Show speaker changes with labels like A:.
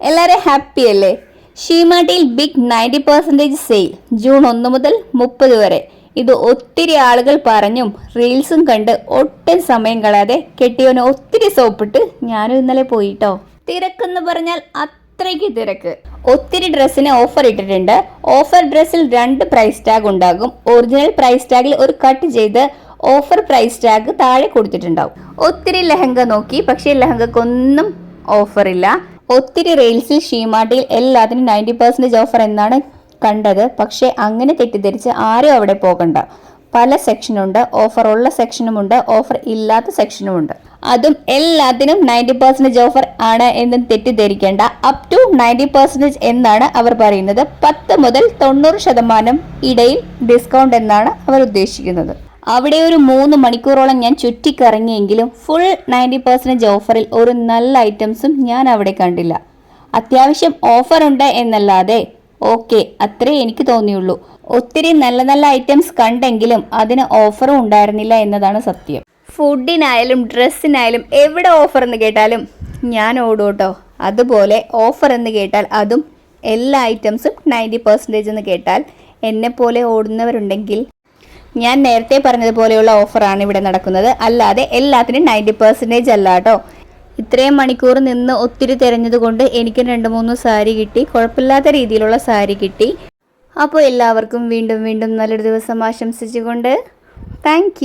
A: എല്ലാവരും ഹാപ്പി അല്ലേ? ഷീമാട്ടിയിൽ big ninety percentage sale June ഒന്ന് മുതൽ മുപ്പത് വരെ. ഇത് ഒത്തിരി ആളുകൾ പറഞ്ഞും റീൽസും കണ്ട് ഒട്ടും സമയം കളയാതെ കെട്ടിയവന് ഒത്തിരി സോപ്പിട്ട് ഞാനും ഇന്നലെ പോയിട്ടോ. തിരക്കെന്ന് പറഞ്ഞാൽ അത്രയ്ക്ക് തിരക്ക്. ഒത്തിരി ഡ്രസ്സിന് ഓഫർ ഇട്ടിട്ടുണ്ട്. ഓഫർ ഡ്രസ്സിൽ രണ്ട് പ്രൈസ് ടാഗ് ഉണ്ടാകും. ഒറിജിനൽ പ്രൈസ് ടാഗിൽ ഒരു കട്ട് ചെയ്ത് ഓഫർ പ്രൈസ് ടാഗ് താഴെ കൊടുത്തിട്ടുണ്ടാവും. ഒത്തിരി ലഹങ്ക നോക്കി പക്ഷേ ലഹങ്കക്കൊന്നും ഓഫറില്ല ഒത്തിരി റീൽസിൽ ഷീമാട്ടിയിൽ എല്ലാത്തിനും നയന്റി പെർസെന്റേജ് ഓഫർ എന്നാണ് കണ്ടത്. പക്ഷേ അങ്ങനെ തെറ്റിദ്ധരിച്ച് ആരും അവിടെ പോകണ്ട. പല സെക്ഷനുണ്ട് ഓഫർ ഉള്ള സെക്ഷനുമുണ്ട് ഓഫർ ഇല്ലാത്ത സെക്ഷനുമുണ്ട് അതും എല്ലാത്തിനും നയന്റി പെർസെന്റേജ് ഓഫർ ആണ് എന്നും തെറ്റിദ്ധരിക്കേണ്ട. അപ് ടു നയന്റി പെർസെന്റേജ് എന്നാണ് അവർ പറയുന്നത്. പത്ത് മുതൽ തൊണ്ണൂറ് ശതമാനം ഇടയിൽ ഡിസ്കൗണ്ട് എന്നാണ് അവർ ഉദ്ദേശിക്കുന്നത്. അവിടെ ഒരു മൂന്ന് മണിക്കൂറോളം ഞാൻ ചുറ്റിക്കറങ്ങിയെങ്കിലും ഫുൾ നയന്റി പെർസെന്റേജ് ഓഫറിൽ ഒരു നല്ല ഐറ്റംസും ഞാൻ അവിടെ കണ്ടില്ല. അത്യാവശ്യം ഓഫർ ഉണ്ട് എന്നല്ലാതെ ഓക്കെ അത്രേ എനിക്ക് തോന്നിയുള്ളൂ. ഒത്തിരി നല്ല നല്ല ഐറ്റംസ് കണ്ടെങ്കിലും അതിന് ഓഫറും ഉണ്ടായിരുന്നില്ല എന്നതാണ് സത്യം. ഫുഡിനായാലും ഡ്രസ്സിനായാലും എവിടെ ഓഫർ എന്ന് കേട്ടാലും ഞാൻ ഓടൂട്ടോ. അതുപോലെ ഓഫർ എന്ന് കേട്ടാൽ അതും എല്ലാ ഐറ്റംസും നയന്റി പെർസെന്റേജ് എന്ന് കേട്ടാൽ എന്നെപ്പോലെ ഓടുന്നവരുണ്ടെങ്കിൽ ഞാൻ നേരത്തെ പറഞ്ഞതുപോലെയുള്ള ഓഫറാണ് ഇവിടെ നടക്കുന്നത്. അല്ലാതെ എല്ലാത്തിനും നയന്റി പെർസെന്റേജ് അല്ല കേട്ടോ. ഇത്രയും മണിക്കൂർ നിന്ന് ഒത്തിരി തിരഞ്ഞതുകൊണ്ട് എനിക്ക് രണ്ട് മൂന്ന് സാരി കിട്ടി. കുഴപ്പമില്ലാത്ത രീതിയിലുള്ള സാരി കിട്ടി. അപ്പോൾ എല്ലാവർക്കും വീണ്ടും വീണ്ടും നല്ലൊരു ദിവസം ആശംസിച്ചുകൊണ്ട് താങ്ക്